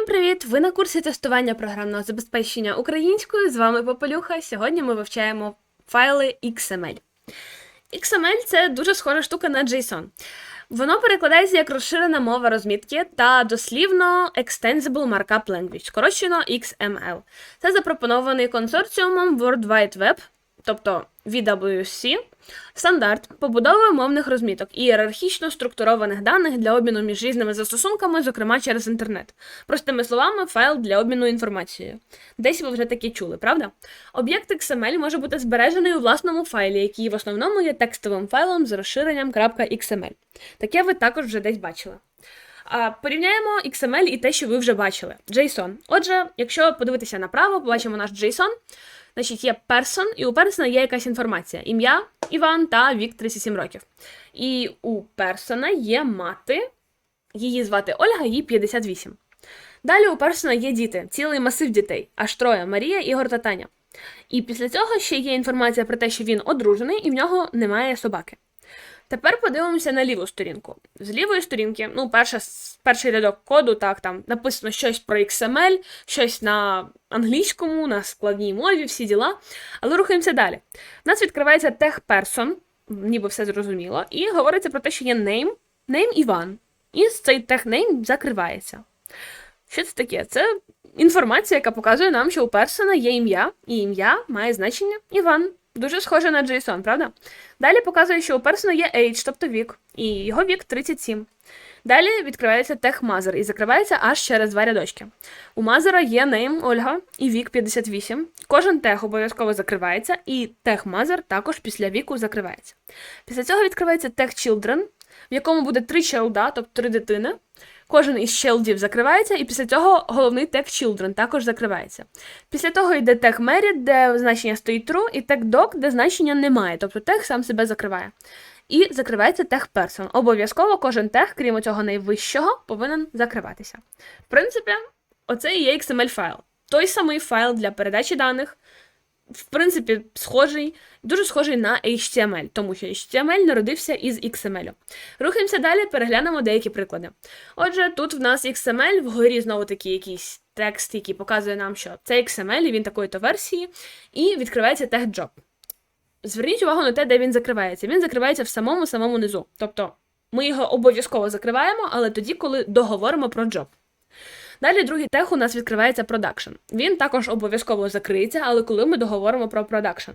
Всім привіт! Ви на курсі тестування програмного забезпечення українською. З вами Попелюха. Сьогодні ми вивчаємо файли XML. XML це дуже схожа штука на JSON. Воно перекладається як розширена мова розмітки та дослівно Extensible Markup Language, скорочено XML. Це запропонований консорціумом World Wide Web, тобто VWC, стандарт побудови мовних розміток і ієрархічно структурованих даних для обміну між різними застосунками, зокрема через інтернет. Простими словами, файл для обміну інформацією. Десь ви вже таке чули, правда? Об'єкт XML може бути збережений у власному файлі, який в основному є текстовим файлом з розширенням .xml. Таке ви також вже десь бачили. А, Порівняємо XML і те, що ви вже бачили. JSON. Отже, якщо подивитися направо, побачимо наш JSON. Значить, є person, і у персона є якась інформація. Ім'я Іван та вік 37 років. І у персона є мати, її звати Ольга, їй 58. Далі у персона є діти, цілий масив дітей, аж троє Марія, Ігор та Таня. І після цього ще є інформація про те, що він одружений і в нього немає собаки. Тепер подивимося на ліву сторінку. З лівої сторінки, ну, перша, перший рядок коду, так, там написано щось про XML, щось на англійському, на складній мові, всі діла. Але рухаємося далі. У нас відкривається TechPerson, ніби все зрозуміло, і говориться про те, що є name, name Іван. І цей TechName закривається. Що це таке? Це інформація, яка показує нам, що у персона є ім'я, і ім'я має значення Іван. Дуже схоже на JSON, правда? Далі показує, що у персона є age, тобто вік, і його вік 37. Далі відкривається тех Мазер і закривається аж через два рядочки. У Мазера є name Ольга і вік 58. Кожен тех обов'язково закривається, і тех Мазер також після віку закривається. Після цього відкривається тех Children, в якому буде три челда, тобто три дитини. Кожен із челдів закривається, і після цього головний тег Children також закривається. Після того йде тег Married, де значення стоїть true, і тег Dog, де значення немає, тобто тег сам себе закриває. І закривається тег Person. Обов'язково кожен тег, крім цього найвищого, повинен закриватися. В принципі, оце і є XML файл. Той самий файл для передачі даних, в принципі, схожий, дуже схожий на HTML, тому що HTML народився із XML. Рухаємося далі, переглянемо деякі приклади. Отже, тут в нас XML, вгорі знову таки якийсь текст, який показує нам, що це XML, і він такої-то версії, і відкривається тег Job. Зверніть увагу на те, де він закривається. Він закривається в самому самому низу. Тобто ми його обов'язково закриваємо, але тоді, коли договоримо про job. Далі другий тег у нас відкривається продакшн. Він також обов'язково закриється, але коли ми договоримо про продакшн.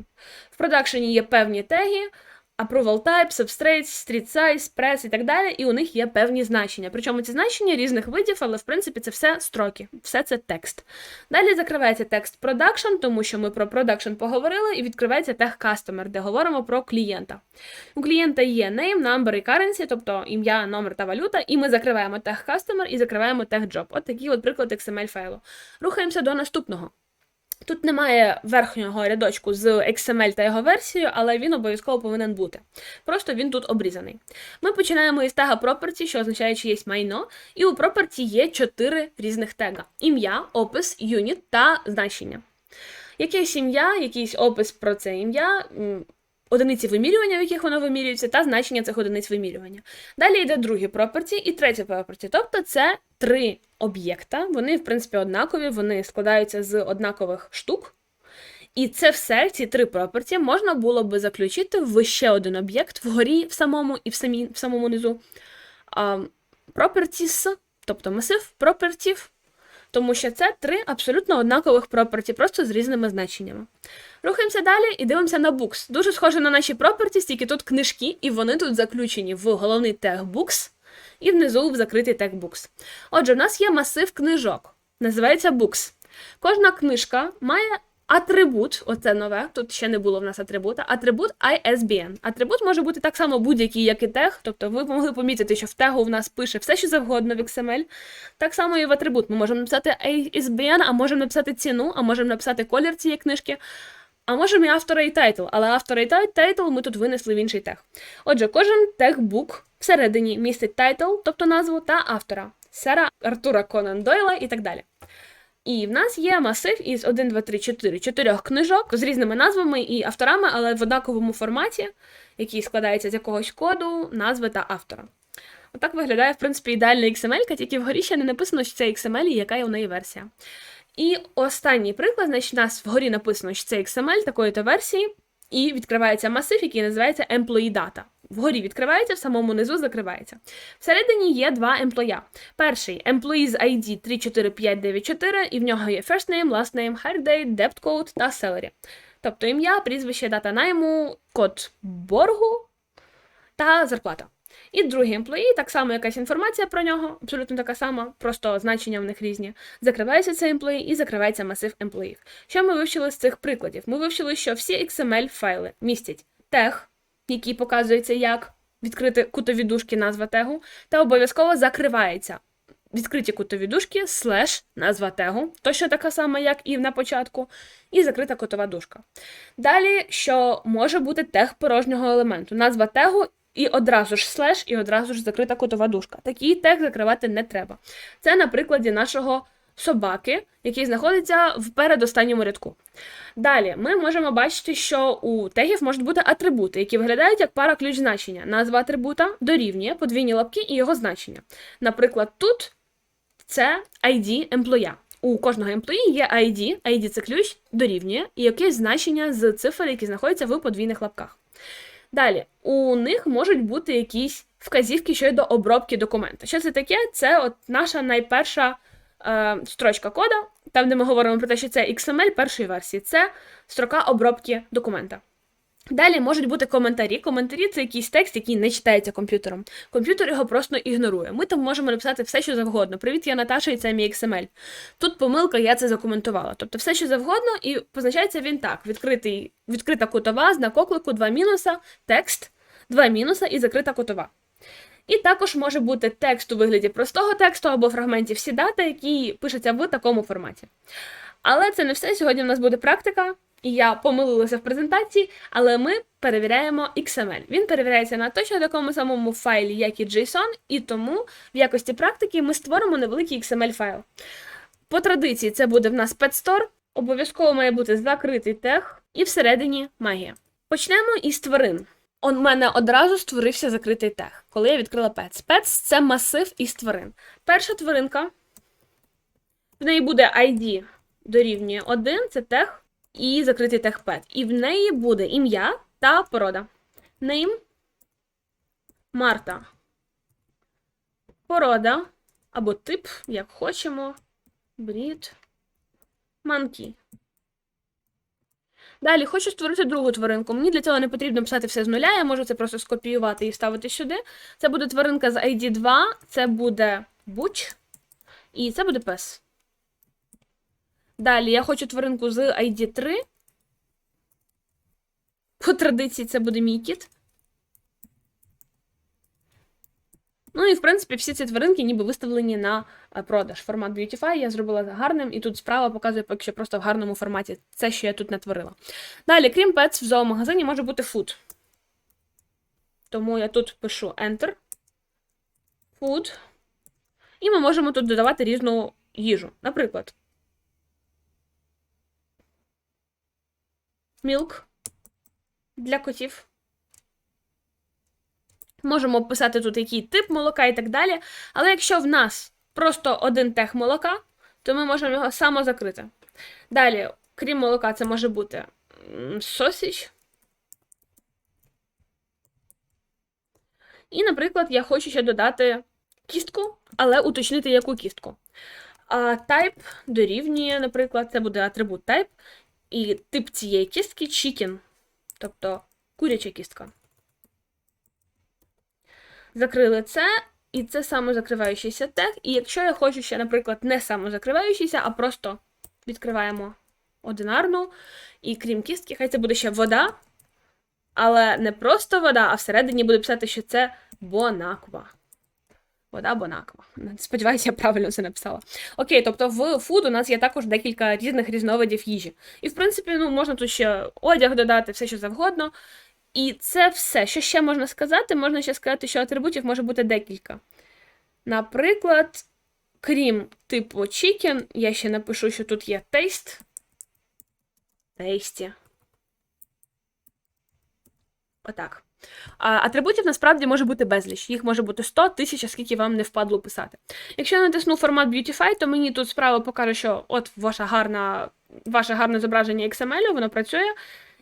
В продакшені є певні теги, approval type, substrate, street size, press і так далі, і у них є певні значення. Причому ці значення різних видів, але в принципі це все строки, все це текст. Далі закривається текст production, тому що ми про production поговорили, і відкривається тег customer, де говоримо про клієнта. У клієнта є name, number і currency, тобто ім'я, номер та валюта, і ми закриваємо тег customer і закриваємо тег job. От такий от приклад XML файлу. Рухаємося до наступного. Тут немає верхнього рядочку з XML та його версією, але він обов'язково повинен бути. Просто він тут обрізаний. Ми починаємо із тега property, що означає чиєсь майно, і у property є чотири різних тега: ім'я, опис, юніт та значення. Якесь ім'я, якийсь опис про це ім'я, одиниці вимірювання, в яких воно вимірюється, та значення цих одиниць вимірювання. Далі йде другі property і третє property. Тобто це три об'єкта. Вони, в принципі, однакові, вони складаються з однакових штук. І це все, ці три property, можна було би заключити в ще один об'єкт вгорі в самому і в, самі, в самому низу. Um, properties, тобто масив properties, тому що це три абсолютно однакових property, просто з різними значеннями. Рухаємося далі і дивимося на books. Дуже схоже на наші properties, тільки тут книжки, і вони тут заключені в головний тег books і внизу в закритий тег books. Отже, в нас є масив книжок, називається books. Кожна книжка має атрибут, оце нове, тут ще не було в нас атрибута, атрибут ISBN. Атрибут може бути так само будь-який, як і тег, тобто ви могли помітити, що в тегу в нас пише все, що завгодно в XML. Так само і в атрибут. Ми можемо написати ISBN, а можемо написати ціну, а можемо написати колір цієї книжки. А можемо і автора і тайтл, але автора і тайтл ми тут винесли в інший тег. Отже, кожен тег-бук всередині містить тайтл, тобто назву, та автора Сера Артура Конан Дойла і так далі. І в нас є масив із 1, 2, 3, 4, 4 книжок з різними назвами і авторами, але в однаковому форматі, який складається з якогось коду, назви та автора. Отак виглядає, в принципі, ідеальна XML, тільки вгорі ще не написано, що це XML і яка є у неї версія. І останній приклад, значить, у нас вгорі написано, що це XML такої-то версії, і відкривається масив, який називається Employee Data. Вгорі відкривається, в самому низу закривається. Всередині є два емплоя. Перший Employees ID 34594, і в нього є first name, last name, hire date, debt code та salary. Тобто ім'я, прізвище, дата найму, код боргу та зарплата. І другий емплої, так само якась інформація про нього, абсолютно така сама, просто значення в них різні. Закривається цей емплої і закривається масив емплоїв. Що ми вивчили з цих прикладів? Ми вивчили, що всі XML-файли містять тег, який показується як відкрити кутові дужки, назва тегу, та обов'язково закривається. Відкриті кутові дужки, слеш, назва тегу, точно така сама, як і на початку, і закрита кутова дужка. Далі, що може бути тег порожнього елементу, назва тегу і одразу ж слеш, і одразу ж закрита кутова дужка. Такий тег закривати не треба. Це на прикладі нашого собаки, який знаходиться в передостанньому рядку. Далі ми можемо бачити, що у тегів можуть бути атрибути, які виглядають як пара ключ значення. Назва атрибута дорівнює подвійні лапки і його значення. Наприклад, тут це ID емплоя. У кожного емплої є ID, ID це ключ, дорівнює, і якесь значення з цифр, які знаходяться в подвійних лапках. Далі, у них можуть бути якісь вказівки щодо обробки документа. Що це таке? Це от наша найперша е, строчка кода, там, де ми говоримо про те, що це XML першої версії, це строка обробки документа. Далі можуть бути коментарі. Коментарі це якийсь текст, який не читається комп'ютером. Комп'ютер його просто ігнорує. Ми там можемо написати все, що завгодно. Привіт, я Наташа, і це мій XML. Тут помилка, я це закоментувала. Тобто все, що завгодно, і позначається він так: відкритий, відкрита кутова, знак оклику, два мінуса, текст, два мінуса і закрита кутова. І також може бути текст у вигляді простого тексту або фрагментів всі дата, які пишуться в такому форматі. Але це не все. Сьогодні в нас буде практика, і я помилилася в презентації, але ми перевіряємо XML. Він перевіряється на точно такому самому файлі, як і JSON, і тому в якості практики ми створимо невеликий XML-файл. По традиції, це буде в нас PetStore, обов'язково має бути закритий тег, і всередині магія. Почнемо із тварин. У мене одразу створився закритий тег, коли я відкрила Pets. Pets – це масив із тварин. Перша тваринка, в неї буде ID дорівнює 1, це тег, і закритий тег pet. І в неї буде ім'я та порода. Name Марта. Порода або тип, як хочемо. Breed. Monkey. Далі хочу створити другу тваринку. Мені для цього не потрібно писати все з нуля, я можу це просто скопіювати і вставити сюди. Це буде тваринка з ID 2, це буде буч, і це буде пес. Далі я хочу тваринку з ID 3. По традиції це буде мій кіт. Ну і, в принципі, всі ці тваринки ніби виставлені на е, продаж. Формат Beautify я зробила гарним, і тут справа показує поки що просто в гарному форматі це, що я тут натворила. Далі, крім Pets, в зоомагазині може бути food. Тому я тут пишу Enter. Food. І ми можемо тут додавати різну їжу. Наприклад, milk для котів. Можемо писати тут який тип молока і так далі. Але якщо в нас просто один тег молока, то ми можемо його само закрити. Далі, крім молока, це може бути сосіч. І, наприклад, я хочу ще додати кістку, але уточнити, яку кістку. А Type дорівнює, наприклад, це буде атрибут type, і тип цієї кістки chicken, тобто куряча кістка. Закрили це, і це самозакриваючийся тег. І якщо я хочу ще, наприклад, не самозакриваючийся, а просто відкриваємо одинарну, і крім кістки, хай це буде ще вода. Але не просто вода, а всередині буде писати, що це бонаква. Вода бонаква. Сподіваюся, я правильно це написала. Окей, тобто в фуд у нас є також декілька різних різновидів їжі. І, в принципі, ну, можна тут ще одяг додати, все що завгодно. І це все. Що ще можна сказати? Можна ще сказати, що атрибутів може бути декілька. Наприклад, крім типу chicken, я ще напишу, що тут є taste. Tasty. Отак. Атрибутів насправді може бути безліч. Їх може бути 100 тисяч, скільки вам не впадло писати. Якщо я натисну формат Beautify, то мені тут справа покаже, що от ваша гарна, ваше гарне зображення XML, воно працює.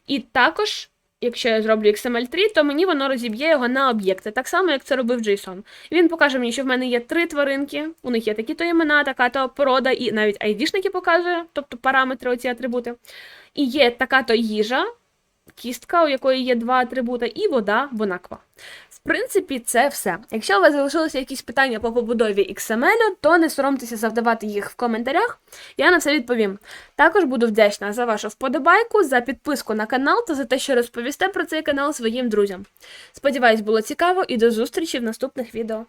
І також, якщо я зроблю XML3, то мені воно розіб'є його на об'єкти, так само, як це робив JSON. Він покаже мені, що в мене є три тваринки, у них є такі-то імена, така-то порода, і навіть ID-шники показує, тобто параметри, оці атрибути. І є така-то їжа, кістка, у якої є два атрибути, і вода бонаква. Принципі, це все. Якщо у вас залишилися якісь питання по побудові XML, то не соромтеся завдавати їх в коментарях. Я на все відповім. Також буду вдячна за вашу вподобайку, за підписку на канал та за те, що розповісте про цей канал своїм друзям. Сподіваюсь, було цікаво і до зустрічі в наступних відео.